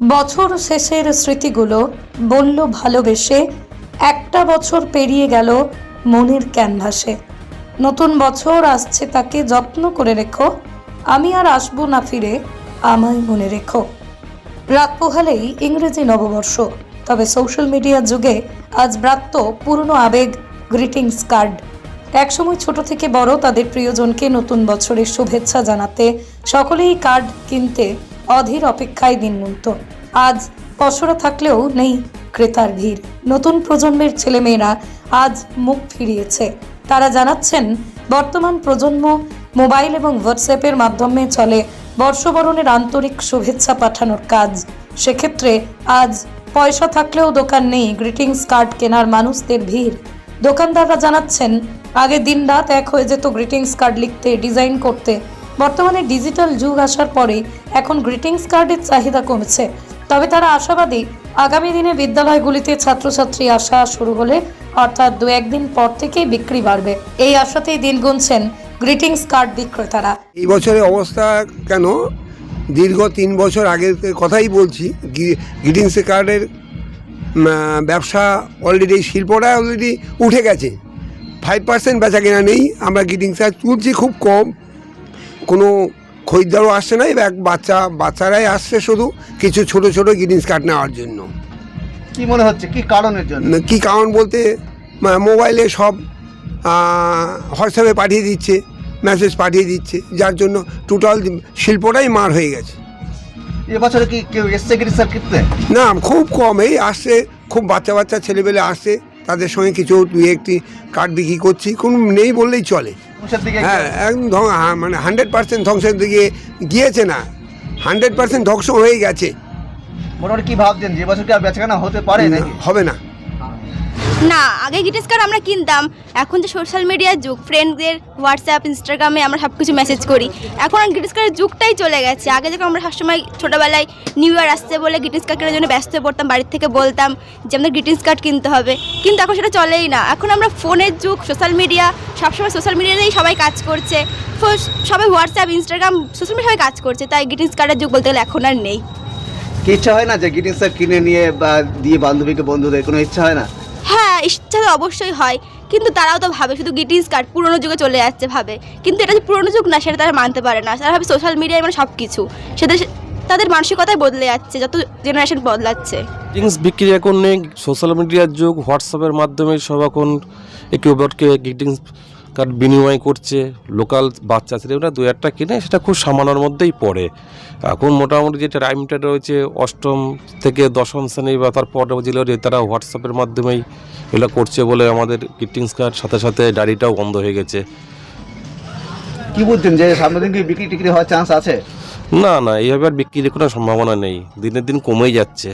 বছর শেষের স্মৃতিগুলো বলল ভালোবেসে। একটা বছর পেরিয়ে গেল মনের ক্যানভাসে। নতুন বছর আসছে তাকে যত্ন করে রেখো। আমি আর আসব না ফিরে, আমায় মনে রেখো। রাত পোহালেই ইংরেজি নববর্ষ, তবে সোশ্যাল মিডিয়ার যুগে আজ ব্রাত্য পুরনো আবেগ, গ্রিটিংস কার্ড। একসময় ছোট থেকে বড় তাদের প্রিয়জনকে নতুন বছরের শুভেচ্ছা জানাতে সকলেই কার্ড কিনতে অধীর অপেক্ষায় দিন গুনত আজ পসরা থাকলেও নেই ক্রেতার ভিড়। নতুন প্রজন্মের ছেলেমেয়েরা আজ মুখ ফিরিয়েছে। তারা জানাচ্ছেন, বর্তমান প্রজন্ম মোবাইল এবং হোয়াটসঅ্যাপের মাধ্যমে চলে বর্ষবরণের আন্তরিক শুভেচ্ছা পাঠানোর কাজ। সেক্ষেত্রে আজ পয়সা থাকলেও দোকান নেই গ্রিটিংস কার্ড কেনার মানুষদের ভিড়। দোকানদাররা জানাচ্ছেন, আগে দিনরাত এক হয়ে যেত গ্রিটিংস কার্ড লিখতে ডিজাইন করতে। বর্তমানে ডিজিটাল যুগ আসার পরে এখন গ্রিটিংস কার্ডের চাহিদা কমেছে। তবে তারা আশাবাদী, আগামী দিনে বিদ্যালয়গুলিতে ছাত্রছাত্রী আসা শুরু হলে অর্থাৎ দু একদিন পর থেকেই বিক্রি বাড়বে। এই আশাতেই দিন গুনছেন গ্রিটিংস কার্ড বিক্রেতারা। এই বছরের অবস্থা কেন? দীর্ঘ তিন বছর আগের কথাই বলছি গ্রিটিংস কার্ডের ব্যবসা অলরেডি শিল্পটা অলরেডি উঠে গেছে। ফাইভ পার্সেন্ট বেচা কেনা নেই, আমরা গ্রিটিংস কার্ড তুলছি খুব কম। কোনো খরিদ্দারও আসছে না এবার বাচ্চা বাচ্চারাই আসছে শুধু কিছু ছোট ছোট গ্রিটিংস কার্ড নেওয়ার জন্য। কি মনে হচ্ছে? কি কারণের জন্য? কী কারণ বলতে মোবাইলে সব হোয়াটসঅ্যাপে পাঠিয়ে দিচ্ছে মেসেজ পাঠিয়ে দিচ্ছে যার জন্য টোটাল শিল্পটাই মার হয়ে গেছে। এবছরে কি কেউ এসছে গ্রিসার কিনতে না খুব কম এই আসছে খুব বাচ্চা বাচ্চা ছেলেবেলে আসছে তাদের সঙ্গে কিছু দুই একটি কার্ড বিক্রি করছি কোনো নেই বললেই চলে। হ্যাঁ একদম হ্যাঁ, মানে হান্ড্রেড পার্সেন্ট ধ্বংসের দিকে গিয়েছে না। হান্ড্রেড পার্সেন্ট ধ্বংস হয়ে গেছে। মোটামুটি কি ভাবছেন? যে বছর কি আর বেচাকেনা হতে পারে হবে না। না, আগে গ্রিটিংস কার্ড আমরা কিনতাম। এখন যে সোশ্যাল মিডিয়ার যুগ ফ্রেন্ডদের হোয়াটসঅ্যাপ ইনস্টাগ্রামে আমরা সব কিছু মেসেজ করি। এখন আর গ্রিটিংস কার্ডের যুগটাই চলে গেছে। আগে যখন আমরা সবসময় ছোটোবেলায় নিউ ইয়ার আসছে বলে গ্রিটিংস কার্ড কেনার জন্য ব্যস্ত হয়ে পড়তাম, বাড়ির থেকে বলতাম যে আমাদের গ্রিটিংস কার্ড কিনতে হবে। কিন্তু এখন সেটা চলেই না। এখন আমরা ফোনের যুগ সোশ্যাল মিডিয়া সবসময় সোশ্যাল মিডিয়াতেই সবাই কাজ করছে। সবাই হোয়াটসঅ্যাপ ইনস্টাগ্রাম সোশ্যাল মিডিয়া সবাই কাজ করছে। তাই গ্রিটিংস কার্ডের যুগ বলতে গেলে এখন আর নেই। কি ইচ্ছা হয় না যে গ্রিটিংস কার্ড কিনে নিয়ে বা দিয়ে বান্ধবীকে, বন্ধুদের? কোনো ইচ্ছা হয় না? ইচ্ছা তো অবশ্যই হয়। কিন্তু তারাও তো ভাবে, শুধু গ্রিটিংস কার্ড, পুরনো যুগে চলে যাচ্ছে ভাবে। কিন্তু এটা যে পুরনো যুগ না, সেটা তারা মানতে পারে না। তারা ভাবে সোশ্যাল মিডিয়ায় মানে সব কিছু সেটা তাদের মানসিকতায় বদলে যাচ্ছে, যত জেনারেশন বদলাচ্ছে। গ্রিটিংস বিক্রি এখন নেই সোশ্যাল মিডিয়ার যুগ হোয়াটসঅ্যাপের মাধ্যমে সব এখন একে অপরকে গ্রিটিংস কার্ড বিনিময় করছে লোকাল বাচ্চা ছেলেরা দু একটা কিনে সেটা খুব সামান্যর মধ্যেই পড়ে। এখন মোটামুটি যেটা টাইমটা রয়েছে অষ্টম থেকে দশম শ্রেণি বা তার পরে যেগুলো রয়েছে তারা হোয়াটসঅ্যাপের মাধ্যমেই এগুলো করছে বলে আমাদের গ্রিটিংস কার্ড সাথে সাথে ডায়েরিটাও বন্ধ হয়ে গেছে। কি বুঝছেন যে সামনের দিন কি বিক্রি টিক্রি হওয়ার চান্স আছে? না না এইভাবে আর বিক্রির কোনো সম্ভাবনা নেই। দিনের দিন কমেই যাচ্ছে।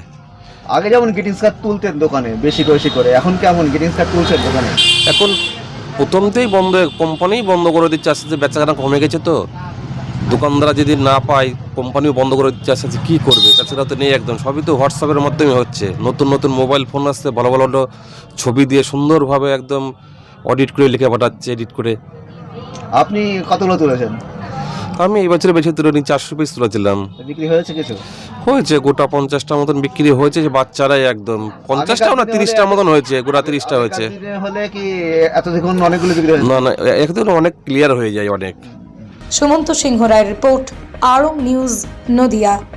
আগে যেমন গ্রিটিংস কার্ড তুলতেন দোকানে বেশি বেশি করে এখন কেমন গ্রিটিংস কার্ড তুলছেন দোকানে? এখন প্রথমতেই বন্ধ কোম্পানি বন্ধ করে দিচ্ছে, আস্তে আস্তে বেচাকেনা কমে গেছে তো। দোকানদাররা যদি না পায় কোম্পানিও বন্ধ করে দিচ্ছে, আস্তে আস্তে কী করবে? বেচাকেনা তো নেই একদম, সবই তো হোয়াটসঅ্যাপের মাধ্যমে হচ্ছে। নতুন নতুন মোবাইল ফোন আসছে, ভালো ভালো ভালো ছবি দিয়ে সুন্দরভাবে একদম অডিট করে লিখে পাঠাচ্ছে এডিট করে। আপনি কতগুলো তুলেছেন? আমি এই বছরে বেশি তুলে নিই চারশো পিস তুলেছিলাম। বিক্রি হয়েছে কিছু? হয়েছে গোটা পঞ্চাশটা মতন বিক্রি হয়েছে যে বাচ্চারাই একদম। পঞ্চাশটা না তিরিশটা তিরিশটার মতন হয়েছে গোটা তিরিশটা হয়েছে। হলে কি অনেকগুলো বিক্রি না না একদম অনেক ক্লিয়ার হয়ে যায় অনেক। সুমন্ত সিংহ রায়ের রিপোর্ট আরং নিউজ নদিয়া।